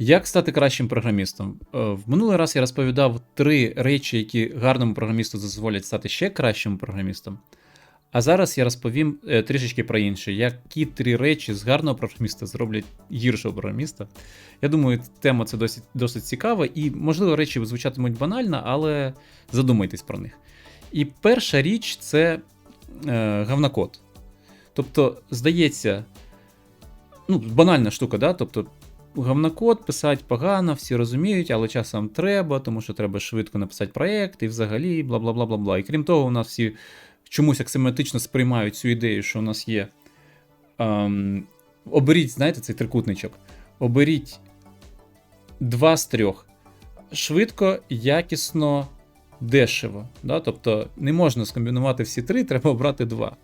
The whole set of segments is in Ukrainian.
Як стати кращим програмістом? Е, В минулий раз я розповідав три речі, які гарному програмісту дозволять стати ще кращим програмістом. А зараз я розповім е, трішечки про інше. Які три речі з гарного програміста зроблять гіршого програміста. Я думаю, тема це досить, досить цікава, і, можливо, речі звучатимуть банально, але задумайтесь про них. І перша річ це е, говнокод. Тобто, здається, ну, банальна штука, да? тобто говнокод писати погано, всі розуміють, але часом треба, тому що треба швидко написати проєкт і взагалі бла бла бла бла бла. І крім того, у нас всі чомусь аксиоматично сприймають цю ідею, що у нас є. Ем, оберіть, знаєте, цей трикутничок. Оберіть два з трьох. Швидко, якісно, дешево. Да? Тобто не можна скомбінувати всі три, треба обрати два.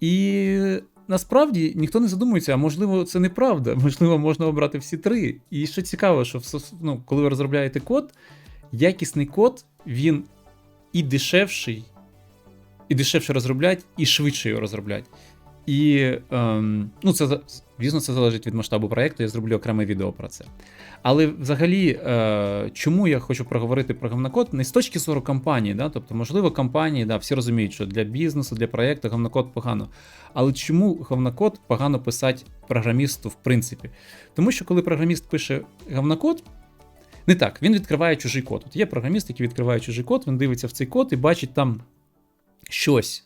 І насправді ніхто не задумується, а можливо, це неправда. Можливо, можна обрати всі три. І що цікаво, що ну, коли ви розробляєте код, якісний код, він і дешевший, і дешевше розроблять, і швидше його розроблять. І ем, ну, це звісно, це залежить від масштабу проєкту, я зроблю окреме відео про це. Але взагалі, е, чому я хочу проговорити про говнокод? Не з точки зору компанії, да? тобто, можливо, компанії, да, всі розуміють, що для бізнесу, для проєкту говнокод погано. Але чому говнокод погано писати програмісту в принципі? Тому що коли програміст пише говнокод, не так, він відкриває чужий код. От є програміст, який відкриває чужий код, він дивиться в цей код і бачить там щось.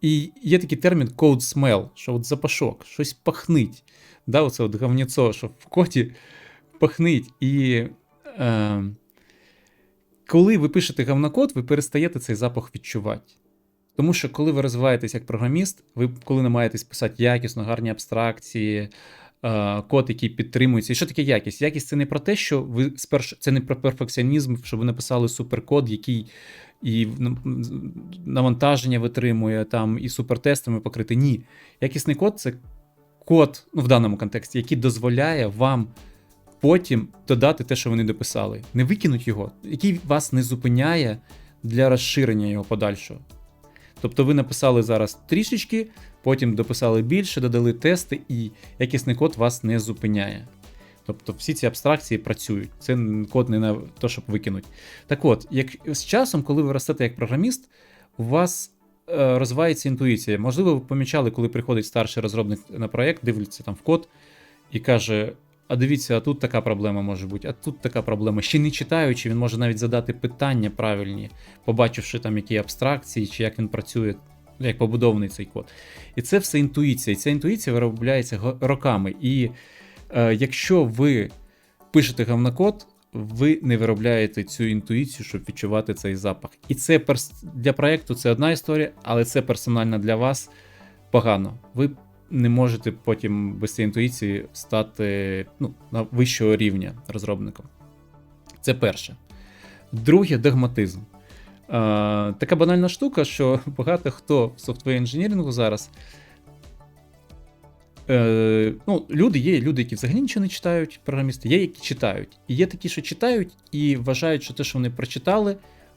І є такий термін code smell, що от запашок, щось пахнить. Да, оце от говніцо, що в коді пахнить. І е, коли ви пишете говнокод, ви перестаєте цей запах відчувати. Тому що коли ви розвиваєтесь як програміст, ви коли намагаєтесь писати якісно, гарні абстракції, е, код, який підтримується. І що таке якість? Якість це не про те, що ви спершу це не про перфекціонізм, що ви написали суперкод, який і навантаження витримує, там, і супертестами покрити. Ні. Якісний код це код, ну, в даному контексті, який дозволяє вам потім додати те, що вони дописали. Не викинуть його, який вас не зупиняє для розширення його подальшого. Тобто ви написали зараз трішечки, потім дописали більше, додали тести, і якісний код вас не зупиняє. Тобто всі ці абстракції працюють. Це код не на те, щоб викинути. Так от, як з часом, коли ви ростете як програміст, у вас е, розвивається інтуїція. Можливо, ви помічали, коли приходить старший розробник на проєкт, дивиться там в код і каже: А дивіться, а тут така проблема може бути, а тут така проблема. Ще не читаючи, він може навіть задати питання правильні, побачивши там які абстракції, чи як він працює, як побудований цей код. І це все інтуїція. І ця інтуїція виробляється роками. І якщо ви пишете говнокод, ви не виробляєте цю інтуїцію, щоб відчувати цей запах. І це перс... для проєкту це одна історія, але це персонально для вас погано. Ви не можете потім без цієї інтуїції стати ну, на вищого рівня розробником. Це перше. Друге догматизм. Е, така банальна штука, що багато хто в софтвер інженірінгу зараз. Е, ну, люди є, люди, які взагалі нічого не читають, програмісти, є, які читають. І є такі, що читають і вважають, що те, що вони прочитали,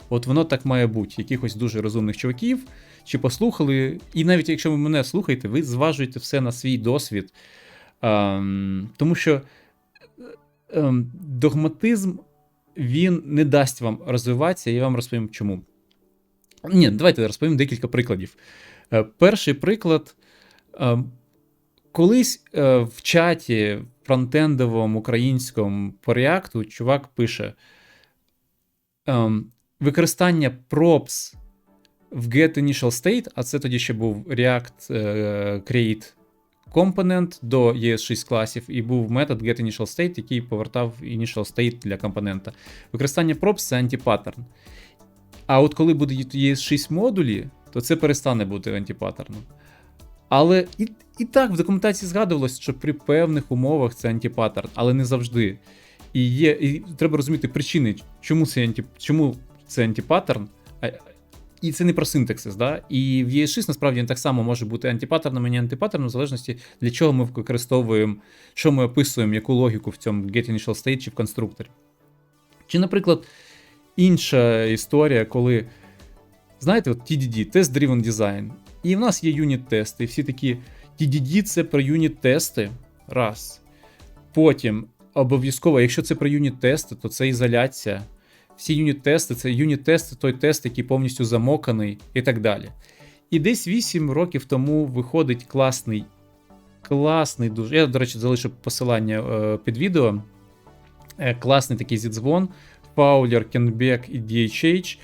от воно так має бути. Якихось дуже розумних чуваків, чи послухали. І навіть якщо ви мене слухаєте, ви зважуєте все на свій досвід. Ем, тому що ем, догматизм він не дасть вам розвиватися, я вам розповім чому. Ні, давайте розповім декілька прикладів. Е, Перший приклад. Е, Колись е, в чаті фронтендовому українському по React чувак пише: ем, використання props в getInitialState, а це тоді ще був React е, Create Component до ES6 класів, і був метод getInitialState, який повертав initial state для компонента. Використання props це антипаттерн. А от коли буде ES6 модулі, то це перестане бути антипаттерном. Але і так в документації згадувалось, що при певних умовах це антипаттерн, але не завжди. І є, і треба розуміти причини, чому це, анті, чому це антипаттерн. І це не про синтаксис, да? І в ES6 насправді так само може бути антипаттерном і не антипаттерном, в залежності для чого ми використовуємо, що ми описуємо, яку логіку в цьому getInitialState чи в конструкторі. Чи, наприклад, інша історія, коли, знаєте, от TDD, Test Driven Design, і в нас є юніт-тести, і всі такі TDD це про юніт-тести. Раз. Потім обов'язково, якщо це про юніт-тести, то це ізоляція. Всі юніт-тести це юніт-тести, той тест, який повністю замоканий, і так далі. І десь 8 років тому виходить класний, класний дуже. Я, до речі, залишу посилання е, під відео. Е, класний такий зідзвон. Фаулер, Кенбек і DHH.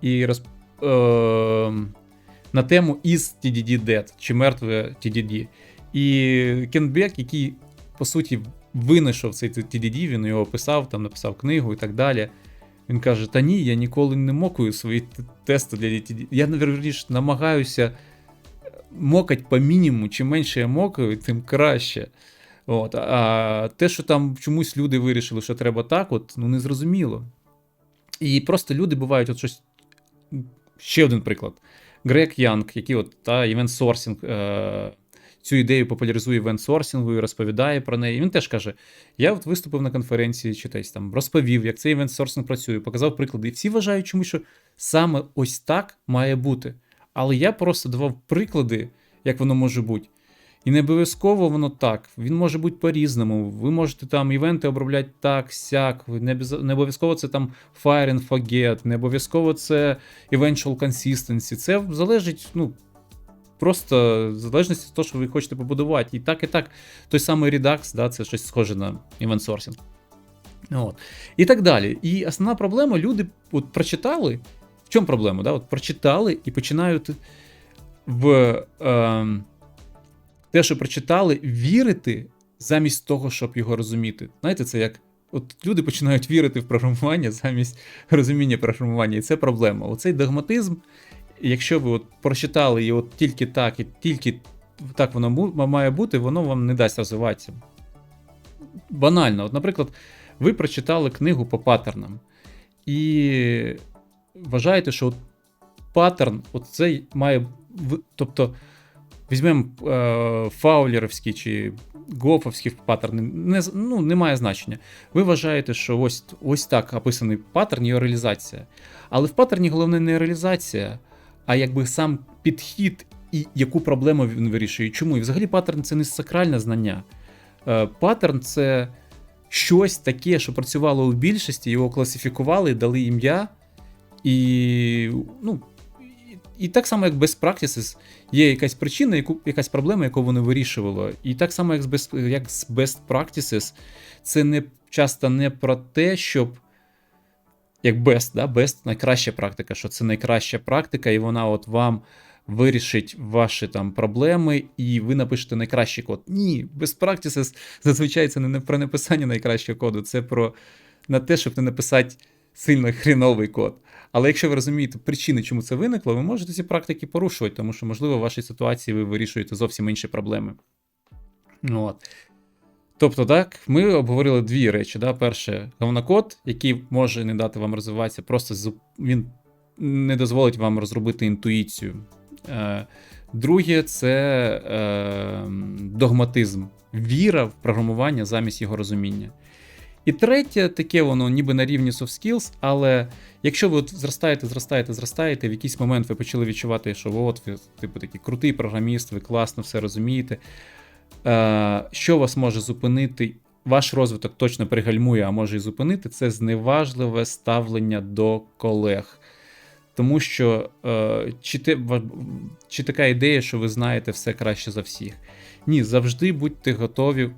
І роз, е, на тему Is TDD Dead, чи мертве TDD. І Кенбек, який, по суті, винайшов цей TDD, він його описав, там написав книгу і так далі. Він каже: Та ні, я ніколи не мокаю свої тести для TDD. Я верніше, намагаюся мокати по мінімуму. Чим менше я мокаю, тим краще. От, А те, що там чомусь люди вирішили, що треба так, от, ну незрозуміло. І просто люди бувають от щось. Ще один приклад. Грег Янг, який от та івент сорсінг. Е- цю ідею популяризує івент-сорсінгу і розповідає про неї. І він теж каже: я от виступив на конференції, чи десь там розповів, як цей івент-сорсинг працює, показав приклади. І всі вважають, чому що саме ось так має бути. Але я просто давав приклади, як воно може бути. І не обов'язково воно так. Він може бути по-різному. Ви можете там івенти обробляти так, сяк. Не обов'язково це там fire and forget, не обов'язково це eventual consistency. Це залежить, ну, Просто в залежності від того, що ви хочете побудувати. І так, і так, той самий Redux, да, це щось схоже на event sourcing. От. І так далі. І основна проблема, люди от прочитали. В чому проблема? Да? От Прочитали і починають в е, те, що прочитали, вірити замість того, щоб його розуміти. Знаєте, це як. От люди починають вірити в програмування замість розуміння програмування, і це проблема. Оцей догматизм якщо ви от прочитали і от тільки так, і тільки так воно має бути, воно вам не дасть розвиватися. Банально, от, наприклад, ви прочитали книгу по паттернам, і вважаєте, що от паттерн от цей має. Тобто, візьмемо е, фаулерівські чи гофовські паттерни, не ну, не має значення. Ви вважаєте, що ось ось так описаний паттерн, його реалізація. Але в паттерні головне не реалізація, а якби сам підхід і яку проблему він вирішує. Чому? І взагалі паттерн це не сакральне знання. Е, паттерн це щось таке, що працювало у більшості, його класифікували, дали ім'я. І ну, і так само, як без practices, є якась причина, яку, якась проблема, яку вони вирішували. І так само, як з best, як з best practices, це не часто не про те, щоб як best, да? best найкраща практика, що це найкраща практика, і вона от вам вирішить ваші там проблеми, і ви напишете найкращий код. Ні, best practices зазвичай це не про написання найкращого коду, це про на те, щоб не написати сильно хріновий код. Але якщо ви розумієте причини, чому це виникло, ви можете ці практики порушувати, тому що, можливо, в вашій ситуації ви вирішуєте зовсім інші проблеми. От. Тобто, так, ми обговорили дві речі. Да? Перше, говнокод, який може не дати вам розвиватися, просто він не дозволить вам розробити інтуїцію. Е, друге, це е, догматизм, віра в програмування замість його розуміння. І третє, таке воно ніби на рівні soft skills, але якщо ви от зростаєте, зростаєте, зростаєте, в якийсь момент ви почали відчувати, що от ви типу такий крутий програміст, ви класно все розумієте. Е, що вас може зупинити? Ваш розвиток точно пригальмує, а може і зупинити, це зневажливе ставлення до колег. Тому що е, чи те, чи така ідея, що ви знаєте все краще за всіх? Ні, завжди будьте готові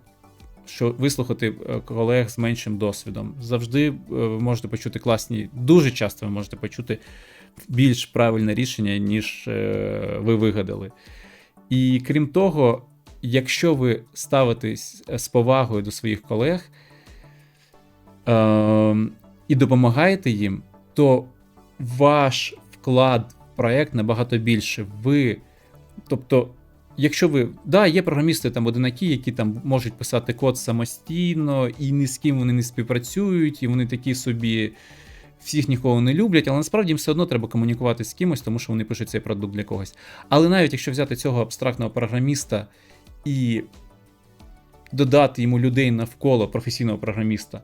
що вислухати е, колег з меншим досвідом. Завжди ви можете почути класні, дуже часто ви можете почути більш правильне рішення, ніж ви вигадали. І крім того, якщо ви ставитесь е, з повагою до своїх колег е, і допомагаєте їм, то ваш вклад в проект набагато більше. Ви, тобто, якщо ви. Да, є програмісти там одинакі, які там можуть писати код самостійно, і ні з ким вони не співпрацюють, і вони такі собі. Всіх нікого не люблять, але насправді їм все одно треба комунікувати з кимось, тому що вони пишуть цей продукт для когось. Але навіть якщо взяти цього абстрактного програміста і додати йому людей навколо професійного програміста,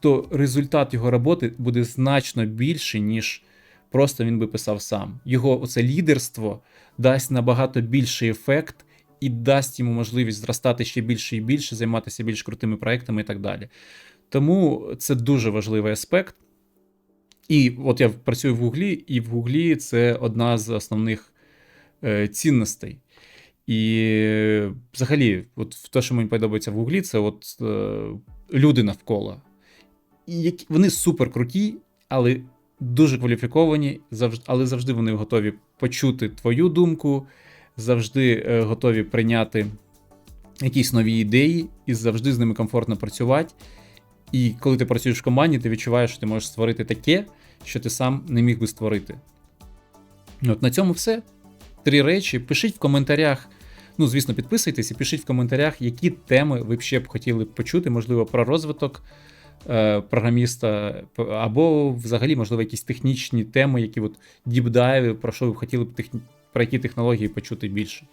то результат його роботи буде значно більший, ніж просто він би писав сам. Його оце лідерство дасть набагато більший ефект і дасть йому можливість зростати ще більше і більше, займатися більш крутими проектами і так далі. Тому це дуже важливий аспект. І от я працюю в Гуглі, і в Гуглі це одна з основних е, цінностей. І е, взагалі, от те, що мені подобається в Гуглі, це от е, люди навколо. І вони супер круті, але дуже кваліфіковані, але завжди вони готові почути твою думку, завжди е, готові прийняти якісь нові ідеї, і завжди з ними комфортно працювати. І коли ти працюєш в команді, ти відчуваєш, що ти можеш створити таке, що ти сам не міг би створити. От на цьому все. Три речі. Пишіть в коментарях. Ну, звісно, підписуйтесь і пишіть в коментарях, які теми ви б ще б хотіли почути, можливо, про розвиток програміста, п- або взагалі, можливо, якісь технічні теми, які от діпдайви, про що ви хотіли б техні... про які технології почути більше.